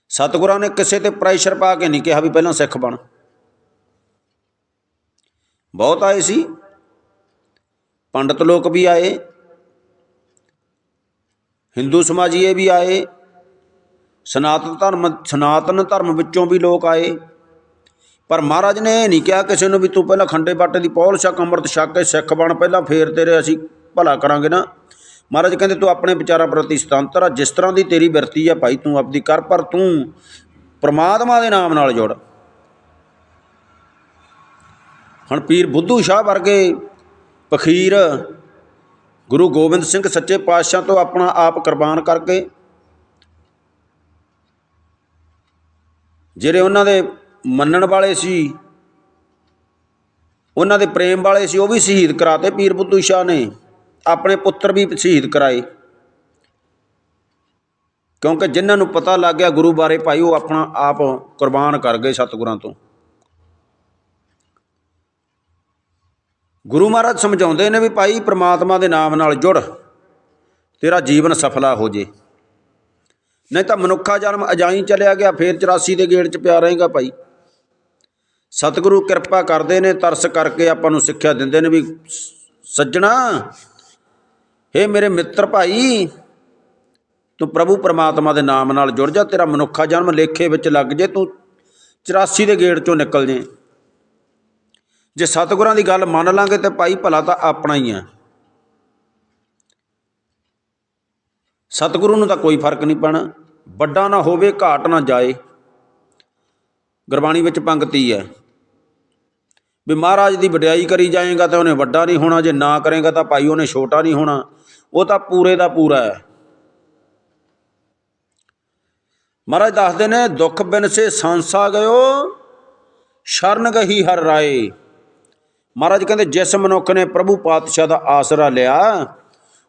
ਸਤਿਗੁਰਾਂ ਨੇ ਕਿਸੇ ਤੇ ਪ੍ਰੈਸ਼ਰ ਪਾ ਕੇ ਨਹੀਂ ਕਿਹਾ ਵੀ ਪਹਿਲਾਂ ਸਿੱਖ ਬਣ। ਬਹੁਤ ਆਏ ਸੀ। ਪੰਡਤ ਲੋਕ ਵੀ ਆਏ। ਹਿੰਦੂ ਸਮਾਜੀਏ ਵੀ ਆਏ। ਸਨਾਤਨ ਧਰਮ ਸਨਾਤਨ ਧਰਮ ਵਿੱਚੋਂ ਵੀ ਲੋਕ ਆਏ। ਪਰ ਮਹਾਰਾਜ ਨੇ ਇਹ ਨਹੀਂ ਕਿਹਾ ਕਿਸੇ ਨੂੰ ਵੀ ਤੂੰ ਪਹਿਲਾਂ ਖੰਡੇ ਬਾਟੇ ਦੀ ਪੌਲ ਛਕ, ਅੰਮ੍ਰਿਤ ਛਕ ਕੇ ਸਿੱਖ ਬਣ, ਪਹਿਲਾਂ ਫੇਰ ਤੇਰੇ ਅਸੀਂ ਭਲਾ ਕਰਾਂਗੇ ਨਾ। ਮਹਾਰਾਜ ਕਹਿੰਦੇ, ਤੂੰ ਆਪਣੇ ਵਿਚਾਰਾਂ ਪ੍ਰਤੀ ਸੁਤੰਤਰ ਆ, ਜਿਸ ਤਰ੍ਹਾਂ ਦੀ ਤੇਰੀ ਬਿਰਤੀ ਆ ਭਾਈ, ਤੂੰ ਆਪਦੀ ਕਰ, ਪਰ ਤੂੰ ਪ੍ਰਮਾਤਮਾ ਦੇ ਨਾਮ ਨਾਲ ਜੁੜ। ਹੁਣ ਪੀਰ ਬੁੱਧੂ ਸ਼ਾਹ ਵਰਗੇ ਪਖੀਰ ਗੁਰੂ ਗੋਬਿੰਦ ਸਿੰਘ ਸੱਚੇ ਪਾਤਸ਼ਾਹ ਤੋਂ ਆਪਣਾ ਆਪ ਕੁਰਬਾਨ ਕਰਕੇ ਜਿਹੜੇ ਉਹਨਾਂ ਦੇ ਮੰਨਣ ਵਾਲੇ ਸੀ, ਉਹਨਾਂ ਦੇ ਪ੍ਰੇਮ ਵਾਲੇ ਸੀ, ਉਹ ਵੀ ਸ਼ਹੀਦ ਕਰਾਤੇ ਪੀਰ ਬੁੱਧੂ ਸ਼ਾਹ ਨੇ। ਆਪਣੇ ਪੁੱਤਰ ਵੀ ਸ਼ਹੀਦ ਕਰਾਏ। ਕਿਉਂਕਿ ਜਿਨ੍ਹਾਂ ਨੂੰ ਪਤਾ ਲੱਗ ਗਿਆ, ਗੁਰੂ ਬਾਰੇ ਭਾਈ ਉਹ ਆਪਣਾ ਆਪ ਕੁਰਬਾਨ ਕਰ ਗਏ ਸਤਿਗੁਰਾਂ ਤੋਂ। ਗੁਰੂ ਮਹਾਰਾਜ ਸਮਝਾਉਂਦੇ ਨੇ ਵੀ ਭਾਈ ਪ੍ਰਮਾਤਮਾ ਦੇ ਨਾਮ ਨਾਲ ਜੁੜ, ਤੇਰਾ ਜੀਵਨ ਸਫਲਾ ਹੋ ਜੇ। ਨਹੀਂ ਤਾਂ ਮਨੁੱਖਾ ਜਨਮ ਅਜਾਈ ਚਲਿਆ ਗਿਆ, ਫੇਰ 84 ਦੇ ਗੇੜ 'ਚ ਪਿਆ ਰਹੇਗਾ ਭਾਈ। ਸਤਿਗੁਰੂ ਕਿਰਪਾ ਕਰਦੇ ਨੇ, ਤਰਸ ਕਰਕੇ ਆਪਾਂ ਨੂੰ ਸਿੱਖਿਆ ਦਿੰਦੇ ਨੇ ਵੀ ਸੱਜਣਾ हे ਮੇਰੇ ਮਿੱਤਰ ਭਾਈ, ਤੂੰ ਪ੍ਰਭੂ ਪਰਮਾਤਮਾ ਦੇ ਨਾਮ ਨਾਲ ਜੁੜ ਜਾ, ਤੇਰਾ ਮਨੁੱਖਾ ਜਨਮ ਲੇਖੇ ਵਿੱਚ ਲੱਗ ਜੇ, ਤੂੰ 84 ਦੇ ਗੇੜ 'ਚੋਂ ਨਿਕਲ ਜੇ। ਜੇ ਸਤਿਗੁਰਾਂ ਦੀ ਗੱਲ ਮੰਨ ਲਾਂਗੇ ਤੇ ਭਾਈ ਭਲਾ ਤਾਂ ਆਪਣਾ ਹੀ ਆ। ਸਤਿਗੁਰੂ ਨੂੰ ਤਾਂ ਕੋਈ ਫ਼ਰਕ ਨਹੀਂ ਪੈਣਾ। ਵੱਡਾ ਨਾ ਹੋਵੇ, ਘਾਟ ਨਾ ਜਾਏ। ਗੁਰਬਾਣੀ ਵਿੱਚ ਪੰਕਤੀ ਹੈ ਵੀ ਮਹਾਰਾਜ ਦੀ ਵਡਿਆਈ ਕਰੀ ਜਾਏਗਾ ਤਾਂ ਉਹਨੇ ਵੱਡਾ ਨਹੀਂ ਹੋਣਾ, ਜੇ ਨਾ ਕਰੇਗਾ ਤਾਂ ਭਾਈ ਉਹਨੇ ਛੋਟਾ ਨਹੀਂ ਹੋਣਾ। ਉਹ ਤਾਂ ਪੂਰੇ ਦਾ ਪੂਰਾ ਹੈ। ਮਹਾਰਾਜ ਦੱਸਦੇ ਨੇ, ਦੁੱਖ ਬਿਨ ਸੇ ਸੰਸਾ ਗਇਓ, ਸ਼ਰਨ ਗਹੀ ਹਰ ਰਾਏ। ਮਹਾਰਾਜ ਕਹਿੰਦੇ, ਜਿਸ ਮਨੁੱਖ ਨੇ ਪ੍ਰਭੂ ਪਾਤਸ਼ਾਹ ਦਾ ਆਸਰਾ ਲਿਆ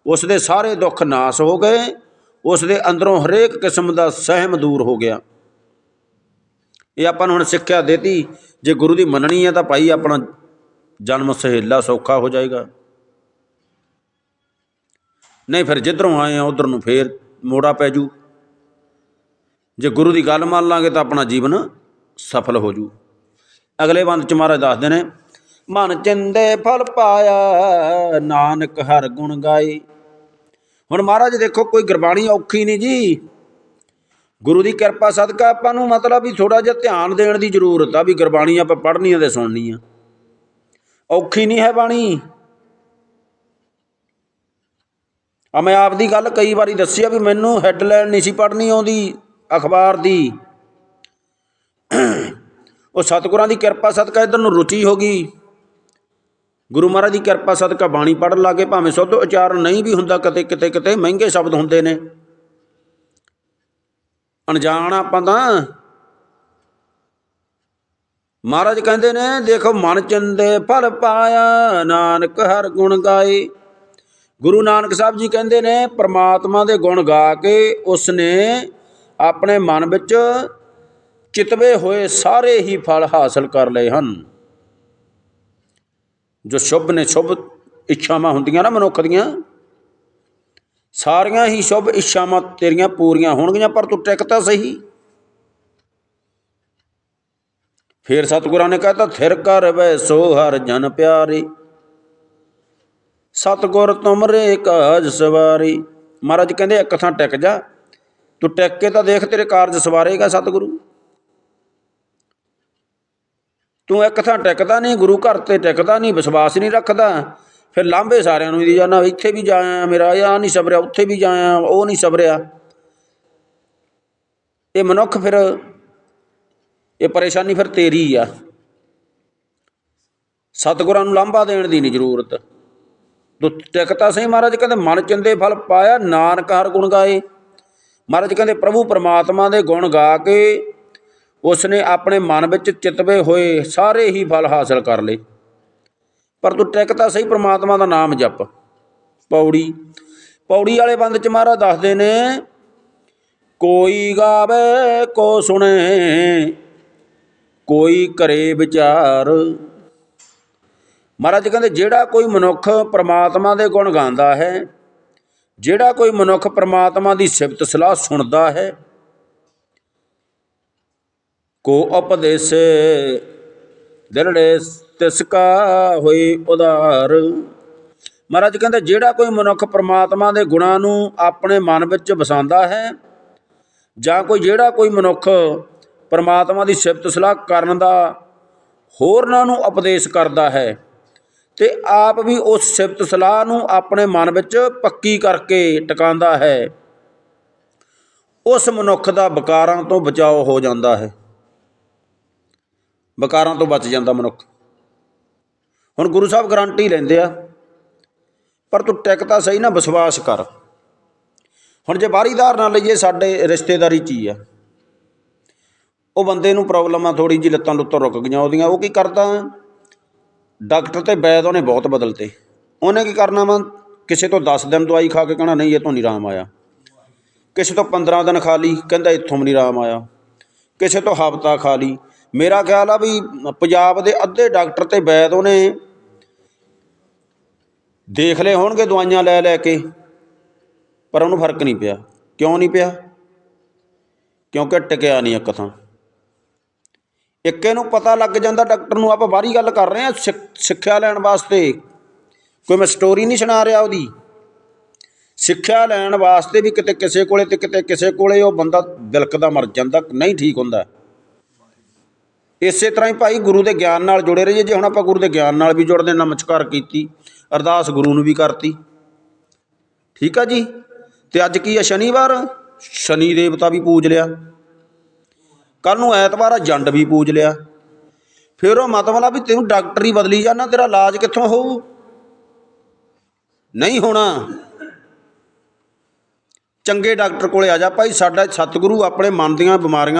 ਉਸ ਦੇ ਸਾਰੇ ਦੁੱਖ ਨਾਸ ਹੋ ਗਏ ਉਸ ਦੇ ਅੰਦਰੋਂ ਹਰੇਕ ਕਿਸਮ ਦਾ ਸਹਿਮ ਦੂਰ ਹੋ ਗਿਆ। ਇਹ ਆਪਾਂ ਨੂੰ ਹੁਣ ਸਿੱਖਿਆ ਦੇਤੀ, ਜੇ ਗੁਰੂ ਦੀ ਮੰਨਣੀ ਹੈ ਤਾਂ ਭਾਈ ਆਪਣਾ ਜਨਮ ਸਹੇਲਾ ਸੌਖਾ ਹੋ ਜਾਏਗਾ। ਨਹੀਂ ਫਿਰ ਜਿੱਧਰੋਂ ਆਏ ਆ, ਉਧਰ ਨੂੰ ਫੇਰ ਮੋੜਾ ਪੈ ਜੂ। ਜੇ ਗੁਰੂ ਦੀ ਗੱਲ ਮੰਨ ਲਾਂਗੇ ਤਾਂ ਆਪਣਾ ਜੀਵਨ ਸਫਲ ਹੋ ਜੂ। ਅਗਲੇ ਬੰਦ ਚ ਮਹਾਰਾਜ ਦੱਸਦੇ ਨੇ ਮਨ ਚਿੰਦੇ ਫਲ ਪਾਇਆ, ਨਾਨਕ ਹਰ ਗੁਣ ਗਾਈ ਹੁਣ ਮਹਾਰਾਜ ਦੇਖੋ, ਕੋਈ ਗੁਰਬਾਣੀ ਔਖੀ ਨਹੀਂ ਜੀ। ਗੁਰੂ ਦੀ ਕਿਰਪਾ ਸਦਕਾ ਆਪਾਂ ਨੂੰ ਮਤਲਬ ਵੀ ਥੋੜਾ ਜਿਹਾ ਧਿਆਨ ਦੇਣ ਦੀ ਜ਼ਰੂਰਤ ਆ ਵੀ ਗੁਰਬਾਣੀ ਆਪਾਂ ਪੜ੍ਹਨੀ ਆ ਤੇ ਸੁਣਨੀ ਆ। ਔਖੀ ਨਹੀਂ ਹੈ ਬਾਣੀ। ਆ ਮੈਂ ਆਪ ਦੀ ਗੱਲ ਕਈ ਵਾਰੀ ਦੱਸੀ ਆ ਵੀ ਮੈਨੂੰ ਹੈਡਲਾਈਨ ਨਹੀਂ ਸੀ ਪੜ੍ਹਨੀ ਆਉਂਦੀ ਅਖਬਾਰ ਦੀ। ਉਹ ਸਤਿਗੁਰਾਂ ਦੀ ਕਿਰਪਾ ਸਦਕਾ ਇਧਰ ਨੂੰ ਰੁਚੀ ਹੋ ਗਈ। ਗੁਰੂ ਮਹਾਰਾਜ ਦੀ ਕਿਰਪਾ ਸਦਕਾ ਬਾਣੀ ਪੜਨ ਲੱਗੇ ਭਾਵੇਂ ਸੁੱਧ ਉਚਾਰਨ ਨਹੀਂ ਵੀ ਹੁੰਦਾ ਕਿਤੇ ਕਿਤੇ ਕਿਤੇ ਮਹਿੰਗੇ ਸ਼ਬਦ ਹੁੰਦੇ ਨੇ। ਅਣਜਾਣ ਆਪਾਂ ਤਾਂ ਮਹਾਰਾਜ ਕਹਿੰਦੇ ਨੇ, ਦੇਖੋ ਮਨ ਚੰਦੇ ਫਲ ਪਾਇਆ, ਨਾਨਕ ਹਰ ਗੁਣ ਗਾਏ। ਗੁਰੂ ਨਾਨਕ ਸਾਹਿਬ ਜੀ ਕਹਿੰਦੇ ਨੇ, ਪ੍ਰਮਾਤਮਾ ਦੇ ਗੁਣ ਗਾ ਕੇ ਉਸ ਨੇ ਆਪਣੇ ਮਨ ਵਿੱਚ ਚਿਤਵੇ ਹੋਏ ਸਾਰੇ ਹੀ ਫਲ ਹਾਸਲ ਕਰ ਲਏ ਹਨ। ਜੋ ਸ਼ੁਭ ਨੇ ਸ਼ੁਭ ਇੱਛਾਵਾਂ ਹੁੰਦੀਆਂ ਨਾ ਮਨੁੱਖ ਦੀਆਂ, ਸਾਰੀਆਂ ਹੀ ਸ਼ੁਭ ਇੱਛਾਵਾਂ ਤੇਰੀਆਂ ਪੂਰੀਆਂ ਹੋਣਗੀਆਂ, ਪਰ ਤੂੰ ਟਿਕ ਤਾਂ ਸਹੀ। ਫਿਰ ਸਤਿਗੁਰਾਂ ਨੇ ਕਹਤਾ, ਥਿਰ ਕਰ ਵੈ ਸੋ ਹਰ ਜਨ ਪਿਆਰੇ, ਸਤਿਗੁਰ ਤੁਮਰੇ ਕਾਜ ਸਵਾਰੀ। ਮਹਾਰਾਜ ਕਹਿੰਦੇ, ਇੱਕ ਥਾਂ ਟਿਕ ਜਾ, ਤੂੰ ਟਿਕ ਕੇ ਤਾਂ ਦੇਖ ਤੇਰੇ ਕਾਰਜ ਸਵਾਰੇਗਾ ਸਤਿਗੁਰੂ। ਤੂੰ ਇੱਕ ਥਾਂ ਟਿਕਦਾ ਨਹੀਂ, ਗੁਰੂ ਘਰ ਤੇ ਟਿਕਦਾ ਨਹੀਂ, ਵਿਸ਼ਵਾਸ ਨਹੀਂ ਰੱਖਦਾ। ਫਿਰ ਲਾਂਭੇ ਸਾਰਿਆਂ ਨੂੰ ਦੀ ਜਾਣਾ ਇੱਥੇ ਵੀ ਜਾਇਆ ਮੇਰਾ ਆ ਨਹੀਂ ਸਬਰਿਆ ਉੱਥੇ ਵੀ ਜਾਇਆ, ਉਹ ਨਹੀਂ ਸਬਰਿਆ ਇਹ ਮਨੁੱਖ ਫਿਰ, ਇਹ ਪਰੇਸ਼ਾਨੀ ਫਿਰ ਤੇਰੀ ਆ। ਸਤਿਗੁਰਾਂ ਨੂੰ ਲਾਂਭਾ ਦੇਣ ਦੀ ਨਹੀਂ ਜ਼ਰੂਰਤ। ਤੂੰ ਟਿਕਤਾ ਸਹੀ ਮਹਾਰਾਜ, ਕਹਿੰਦੇ ਮਨ ਚਿੰਦੇ ਫਲ ਪਾਇਆ, ਨਾਨਕ ਹਰ ਗੁਣ ਗਾਏ। ਮਹਾਰਾਜ ਕਹਿੰਦੇ ਪ੍ਰਭੂ ਪਰਮਾਤਮਾ ਦੇ ਗੁਣ ਗਾ ਕੇ ਉਸ ਨੇ ਆਪਣੇ ਮਨ ਵਿੱਚ ਚਿਤਵੇ ਹੋਏ ਸਾਰੇ ਹੀ ਫਲ ਹਾਸਲ ਕਰ ਲਏ। ਪਰ ਤੂੰ ਟਿਕਤਾ ਸਹੀ ਪ੍ਰਮਾਤਮਾ ਦਾ ਨਾਮ ਜਪ। ਪੌੜੀ ਪੌੜੀ ਵਾਲੇ ਬੰਦ ਚ ਮਹਾਰਾਜ ਦੱਸਦੇ ਨੇ, ਕੋਈ ਗਾਵੇ ਕੋ ਸੁਣੇ, ਕੋਈ ਕਰੇ ਵਿਚਾਰ। ਮਹਾਰਾਜ ਕਹਿੰਦੇ, ਜਿਹੜਾ ਕੋਈ ਮਨੁੱਖ ਪ੍ਰਮਾਤਮਾ ਦੇ ਗੁਣ ਗਾਉਂਦਾ ਹੈ, ਜਿਹੜਾ ਕੋਈ ਮਨੁੱਖ ਪ੍ਰਮਾਤਮਾ ਦੀ ਸਿਫਤ ਸਲਾਹ ਸੁਣਦਾ ਹੈ ਕੋ ਉਪਦੇਸ ਦਿਲੜੇ ਤਿਸ ਕਾ ਹੋਈ ਉਧਾਰ ਮਹਾਰਾਜ ਕਹਿੰਦੇ, ਜਿਹੜਾ ਕੋਈ ਮਨੁੱਖ ਪ੍ਰਮਾਤਮਾ ਦੇ ਗੁਣਾਂ ਨੂੰ ਆਪਣੇ ਮਨ ਵਿੱਚ ਵਸਾਉਂਦਾ ਹੈ ਜਾਂ ਕੋਈ ਜਿਹੜਾ ਕੋਈ ਮਨੁੱਖ ਪਰਮਾਤਮਾ ਦੀ ਸਿਫਤ ਸਲਾਹ ਕਰਨ ਦਾ ਹੋਰਨਾਂ ਨੂੰ ਉਪਦੇਸ਼ ਕਰਦਾ ਹੈ ਤੇ ਆਪ ਵੀ ਉਸ ਸਿਫਤ ਸਲਾਹ ਨੂੰ ਆਪਣੇ ਮਨ ਵਿੱਚ ਪੱਕੀ ਕਰਕੇ ਟਿਕਾਉਂਦਾ ਹੈ, ਉਸ ਮਨੁੱਖ ਦਾ ਵਿਕਾਰਾਂ ਤੋਂ ਬਚਾਓ ਹੋ ਜਾਂਦਾ ਹੈ। ਵਿਕਾਰਾਂ ਤੋਂ ਬਚ ਜਾਂਦਾ ਮਨੁੱਖ। ਹੁਣ ਗੁਰੂ ਸਾਹਿਬ ਗਰੰਟੀ ਲੈਂਦੇ ਆ, ਪਰ ਤੂੰ ਟਿਕ ਤਾਂ ਸਹੀ ਨਾ, ਵਿਸ਼ਵਾਸ ਕਰ। ਹੁਣ ਜੇ ਬਾਰੀਦਾਰ ਨਾਲ ਲਈਏ, ਸਾਡੇ ਰਿਸ਼ਤੇਦਾਰੀ ਚ ਹੀ ਆ। ਉਹ ਬੰਦੇ ਨੂੰ ਪ੍ਰੋਬਲਮ ਆ ਥੋੜੀ ਜਿਹੀ ਲੱਤਾਂ ਲੁੱਤਾਂ ਰੁਕ ਗਈਆਂ ਉਹਦੀਆਂ। ਉਹ ਕੀ ਕਰਦਾ? ਡਾਕਟਰ ਤੇ ਵੈਦ ਉਹਨੇ ਬਹੁਤ ਬਦਲਤੇ। ਉਹਨੇ ਕੀ ਕਰਨਾ ਵਾ? ਕਿਸੇ ਤੋਂ 10 ਦਿਨ ਦਵਾਈ ਖਾ ਕੇ ਕਹਿਣਾ, ਨਹੀਂ, ਇਹ ਤੋਂ ਨਹੀਂ ਆਰਾਮ ਆਇਆ। ਕਿਸੇ ਤੋਂ 15 ਦਿਨ ਖਾ ਲਈ, ਕਹਿੰਦਾ, ਇੱਥੋਂ ਵੀ ਨਹੀਂ ਆਰਾਮ ਆਇਆ। ਕਿਸੇ ਤੋਂ ਹਫ਼ਤਾ ਖਾ ਲਈ। ਮੇਰਾ ਖਿਆਲ ਆ ਵੀ ਪੰਜਾਬ ਦੇ ਅੱਧੇ ਡਾਕਟਰ ਤੇ ਵੈਦ ਉਹਨੇ ਦੇਖ ਲਏ ਹੋਣਗੇ, ਦਵਾਈਆਂ ਲੈ ਲੈ ਕੇ, ਪਰ ਉਹਨੂੰ ਫ਼ਰਕ ਨਹੀਂ ਪਿਆ। ਕਿਉਂ ਨਹੀਂ ਪਿਆ? ਕਿਉਂਕਿ ਟਿਕਿਆ ਨਹੀਂ ਇੱਕ ਥਾਂ। ਇੱਕੇ ਨੂੰ ਪਤਾ ਲੱਗ ਜਾਂਦਾ ਡਾਕਟਰ ਨੂੰ, ਆਪਾਂ ਬਾਹਰੀ ਗੱਲ ਕਰ ਰਹੇ ਹਾਂ, ਸਿੱਖ- ਸਿੱਖਿਆ ਲੈਣ ਵਾਸਤੇ। ਕੋਈ ਮੈਂ ਸਟੋਰੀ ਨਹੀਂ ਸੁਣਾ ਰਿਹਾ ਉਹਦੀ। ਸਿੱਖਿਆ ਲੈਣ ਵਾਸਤੇ ਵੀ ਕਿਤੇ ਕਿਸੇ ਕੋਲੇ ਤੇ ਕਿਤੇ ਕਿਸੇ ਕੋਲੇ ਉਹ ਬੰਦਾ ਦਿਲਕਦਾ ਮਰ ਜਾਂਦਾ, ਨਹੀਂ ਠੀਕ ਹੁੰਦਾ। ਇਸੇ ਤਰ੍ਹਾਂ ਹੀ ਭਾਈ ਗੁਰੂ ਦੇ ਗਿਆਨ ਨਾਲ ਜੁੜੇ ਰਹੀਏ। ਜੇ ਹੁਣ ਆਪਾਂ ਗੁਰੂ ਦੇ ਗਿਆਨ ਨਾਲ ਵੀ ਜੁੜਦੇ ਨਮਸਕਾਰ ਕੀਤੀ, ਅਰਦਾਸ ਗੁਰੂ ਨੂੰ ਵੀ ਕਰਤੀ। ਠੀਕ ਆ ਜੀ? ਤੇ ਅੱਜ ਕੀ ਆ? ਸ਼ਨੀਵਾਰ? ਸ਼ਨੀ ਦੇਵਤਾ ਵੀ ਪੂਜ ਲਿਆ। ਕੱਲ ਨੂੰ ਐਤਵਾਰ ਆ, ਜੰਡ ਵੀ ਪੂਜ ਲਿਆ। ਫਿਰ ਉਹ ਮਤਲਬ ਵੀ ਤੈਨੂੰ ਡਾਕਟਰ ਹੀ ਬਦਲੀ ਜਾਣਾ, ਤੇਰਾ ਇਲਾਜ ਕਿੱਥੋਂ ਹੋਊ? ਨਹੀਂ ਹੋਣਾ। ਚੰਗੇ ਡਾਕਟਰ ਕੋਲੇ ਆ ਜਾ ਭਾਈ, ਸਾਡਾ ਸਤਿਗੁਰੂ ਆਪਣੇ ਮਨ ਦੀਆਂ ਬਿਮਾਰੀਆਂ